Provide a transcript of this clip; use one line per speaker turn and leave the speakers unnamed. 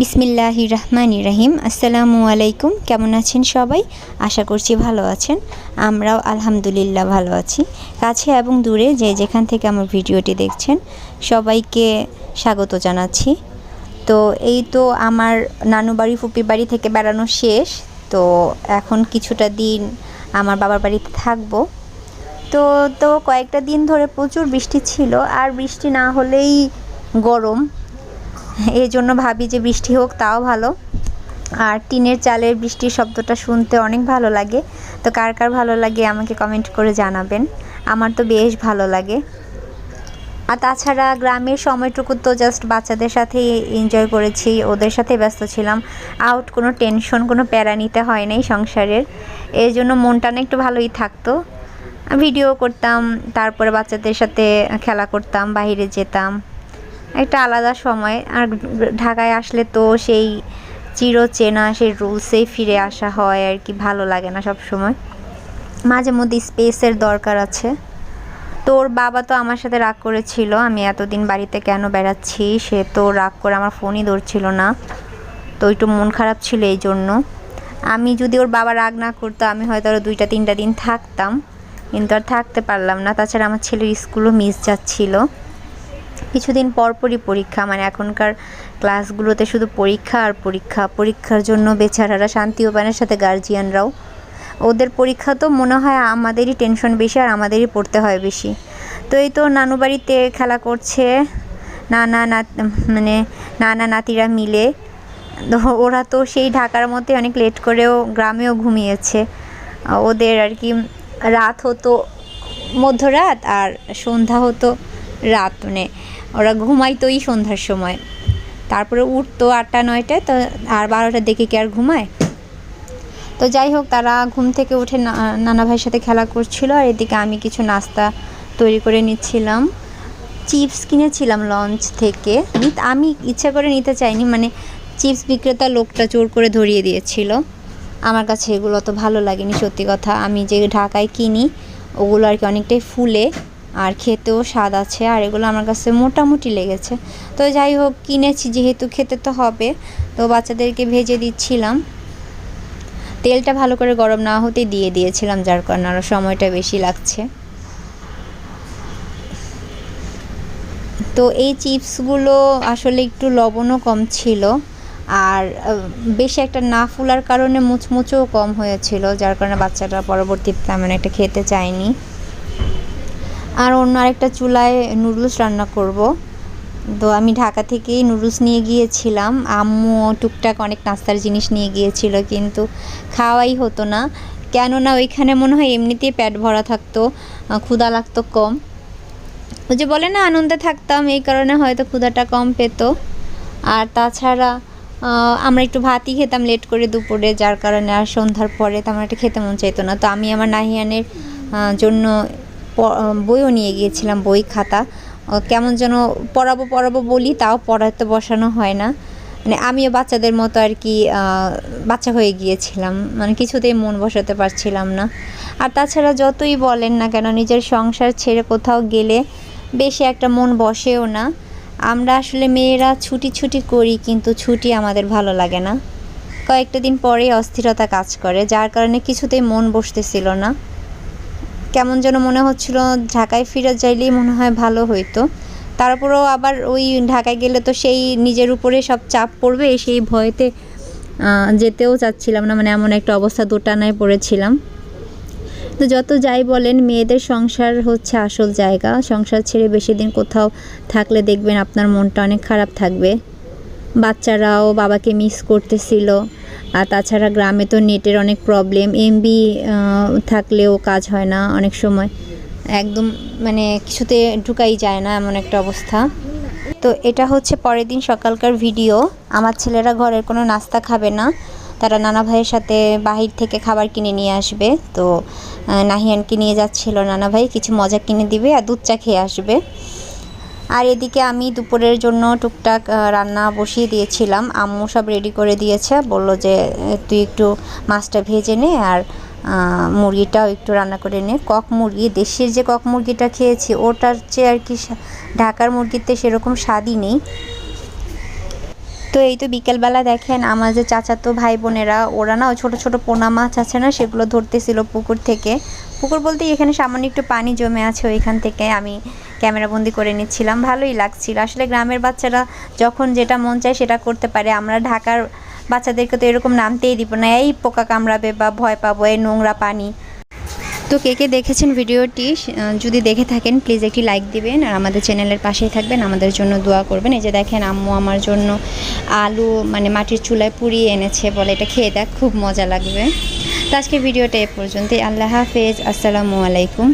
বিসমিল্লাহ রহমান রাহিম আসসালামু আলাইকুম। কেমন আছেন সবাই? আশা করছি ভালো আছেন। আমরাও আলহামদুলিল্লাহ ভালো আছি। কাছে এবং দূরে যে যেখান থেকে আমার ভিডিওটি দেখছেন, সবাইকে স্বাগত জানাচ্ছি। তো এই তো আমার নানু বাড়ি, ফুপি বাড়ি থেকে বেড়ানো শেষ। তো এখন কিছুটা দিন আমার বাবার বাড়িতে থাকব। তো তো কয়েকটা দিন ধরে প্রচুর বৃষ্টি ছিল। আর বৃষ্টি না হলেই গরম। এই জন্য ভাবি যে বৃষ্টি হোক, তাও ভালো। আর টিনের চালের বৃষ্টির শব্দটা শুনতে অনেক ভালো লাগে। তো কার কার ভালো লাগে আমাকে কমেন্ট করে জানাবেন। আমার তো বেশ ভালো লাগে। আর তাছাড়া গ্রামের সময়টুকু তো জাস্ট বাচ্চাদের সাথে এনজয় করেছি, ওদের সাথে ব্যস্ত ছিলাম। আউট কোনো টেনশন কোনো প্যারা নিতে হয় নাই সংসারের। এই জন্য মনটা একটু ভালোই থাকতো। ভিডিও করতাম, তারপরে বাচ্চাদের সাথে খেলা করতাম, বাইরে যেতাম। একটা আলাদা সময়। আর ঢাকায় আসলে তো সেই চিরচেনা, সেই রুলসেই ফিরে আসা হয় আর কি, ভালো লাগে না সব সময় মাঝে মধ্যে স্পেসের দরকার আছে। তো ওর বাবা তো আমার সাথে রাগ করেছিল, আমি এতদিন বাড়িতে কেন বেড়াচ্ছি? সে তো রাগ করে আমার ফোনই ধরছিল না। তো একটু মন খারাপ ছিল এই জন্য। আমি যদি ওর বাবা রাগ না করতো, আমি হয়তো আরও দুইটা, তিনটা দিন থাকতাম। কিন্তু আর থাকতে পারলাম না। তাছাড়া আমার ছেলের স্কুলও মিস যাচ্ছিল। কিছুদিন পরপরই পরীক্ষা মানে এখনকার ক্লাসগুলোতে শুধু পরীক্ষা আর পরীক্ষা, পরীক্ষার জন্য বেচারারা শান্তিও পানের সাথে গার্জিয়ানরাও ওদের পরীক্ষা তো মনে হয় আমাদেরই টেনশন বেশি আর আমাদেরই পড়তে হয় বেশি। তো এই তো নানু বাড়িতে খেলা করছে, নানা নাত মানে নানা নাতিরা মিলে। ওরা তো সেই ঢাকার মধ্যে অনেক লেট করেও গ্রামেও ঘুমিয়েছে। ওদের আর কি, রাত হতো মধ্যরাত আর সন্ধ্যা হতো। রাত মানে ওরা ঘুমাইতোই সন্ধ্যার সময়। তারপরে উঠতো আটটা, নয়টায়, তো আর বারোটার দিকে কি আর ঘুমায়? তো যাই হোক, তারা ঘুম থেকে উঠে নানা ভাইয়ের সাথে খেলা করছিল আর এদিকে আমি কিছু নাস্তা তৈরি করে নিচ্ছিলাম। চিপস কিনেছিলাম লঞ্চ থেকে। আমি ইচ্ছা করে নিতে চাইনি মানে চিপস বিক্রেতা লোকটা জোর করে ধরিয়ে দিয়েছিল। আমার কাছে এগুলো তো ভালো লাগেনি, সত্যি কথা। আমি যে ঢাকায় কিনি, ওগুলো আর কি অনেকটাই ফুলে। আর খেতেও স্বাদ আছে, আর এগুলো আমার কাছে মোটামুটি লেগেছে। তো যাই হোক, কিনেছি যেহেতু খেতে তো হবে। তো বাচ্চাদেরকে ভেজে দিচ্ছিলাম। তেলটা ভালো করে গরম না হতে দিয়ে দিয়েছিলাম, যার কারণে আরও সময়টা বেশি লাগছে। তো এই চিপসগুলো আসলে একটু লবণও কম ছিল, আর বেশি একটা না ফুলার কারণে মুচমুচও কম হয়েছিল, যার কারণে বাচ্চাটা পরবর্তীতে তেমন একটা খেতে চায়নি। আর অন্য আরেকটা চুলায় নুডলস রান্না করব। তো আমি ঢাকা থেকেই নুডলস নিয়ে গিয়েছিলাম। আম্মু টুকটাক অনেক নাস্তার জিনিস নিয়ে গিয়েছিল, কিন্তু খাওয়াই হতো না। কেননা ওইখানে মনে হয় এমনিতেই পেট ভরা থাকতো ক্ষুধা লাগতো কম। ওই যে বলে না, আনন্দে থাকতাম, এই কারণে হয়তো ক্ষুধাটা কম পেত। আর তাছাড়া আমরা একটু ভাতই খেতাম লেট করে দুপুরে, যার কারণে আর সন্ধ্যার পরে তেমন একটা খেতে মন চাইতো না। তো আমি আমার নাহিয়ানের জন্য বইও নিয়ে গিয়েছিলাম, বই খাতা। কেমন যেন পড়াবো পড়াবো বলি, তাও পড়াতে বসানো হয় না। মানে আমিও বাচ্চাদের মতো আর কি বাচ্চা হয়ে গিয়েছিলাম। মানে কিছুতেই মন বসাতে পারছিলাম না। আর তাছাড়া যতই বলেন না কেন, নিজের সংসার ছেড়ে কোথাও গেলে বেশি একটা মন বসেও না। আমরা আসলে মেয়েরা ছুটি ছুটি করি, কিন্তু ছুটি আমাদের ভালো লাগে না। কয়েকটা দিন পরেই অস্থিরতা কাজ করে, যার কারণে কিছুতেই মন বসতেছিল না। কেমন যেন মনে হচ্ছিল ঢাকায় ফিরে যাইলেই মনে হয় ভালো হইতো। তারপরেও আবার ওই ঢাকায় গেলে তো সেই নিজের উপরে সব চাপ পড়বে, সেই ভয়েতে যেতেও চাচ্ছিলাম না মানে এমন একটা অবস্থা দোটানায় পড়েছিলাম। তো যত যাই বলেন, মেয়েদের সংসার হচ্ছে আসল জায়গা। সংসার ছেড়ে বেশি দিন কোথাও থাকলে দেখবেন আপনার মনটা অনেক খারাপ থাকবে। বাচ্চারাও বাবাকে মিস করতেছিল। আর তাছাড়া গ্রামে তো নেটের অনেক প্রবলেম এমবি থাকলেও কাজ হয় না অনেক সময়। একদম মানে কিছুতে ঢুকাই যায় না এমন একটা অবস্থা। তো এটা হচ্ছে পরের দিন সকালকার ভিডিও আমার ছেলেরা ঘরের কোনো নাস্তা খাবে না। তারা নানা ভাইয়ের সাথে বাহির থেকে খাবার কিনে নিয়ে আসবে। তো নাহিয়ানকে নিয়ে যাচ্ছিল নানা ভাই, কিছু মজা কিনে দিবে আর দুধ চা খেয়ে আসবে। আর এদিকে আমি দুপুরের জন্য টুকটাক রান্না বসিয়ে দিয়েছিলাম। আম্মু সব রেডি করে দিয়েছে। বলল যে, তুই একটু মাছটা ভেজে নে আর মুরগিটাও একটু রান্না করে নে। কক মুরগি, দেশের যে কক মুরগিটা খেয়েছি, ওটার চেয়ে আর কি ঢাকার মুরগিতে সেরকম স্বাদই নেই। তো এই তো বিকেলবেলা দেখেন, আমার যে চাচাতো ভাই বোনেরা ওরা না ছোট ছোট পোনা মাছ আছে না, সেগুলো ধরতেছিল পুকুর থেকে। পুকুর বলতে এখানে সামান্য একটু পানি জমে আছে ওইখান থেকে আমি ক্যামেরা বন্দি করে নিচ্ছিলাম, ভালোই লাগছিল। আসলে গ্রামের বাচ্চারা যখন যেটা মন চায় সেটা করতে পারে, আমরা ঢাকার বাচ্চাদেরকে তো এরকম নামতেই দিব না, এই পোকা কামড়াবে বা ভয় পাবো, এই নোংরা পানি। তো কে কে দেখেছেন ভিডিওটি যদি দেখে থাকেন প্লিজ একটি লাইক দিবেন আর আমাদের চ্যানেলের পাশেই থাকবেন, আমাদের জন্য দোয়া করবেন। এই যে দেখেন, আম্মু আমার জন্য আলু মানে মাটির চুলায় পুড়িয়ে এনেছে বলে এটা খেয়ে দেখ, খুব মজা লাগবে। তো আজকে ভিডিওটা এ পর্যন্তই। আল্লাহ হাফেজ। আসসালামু আলাইকুম।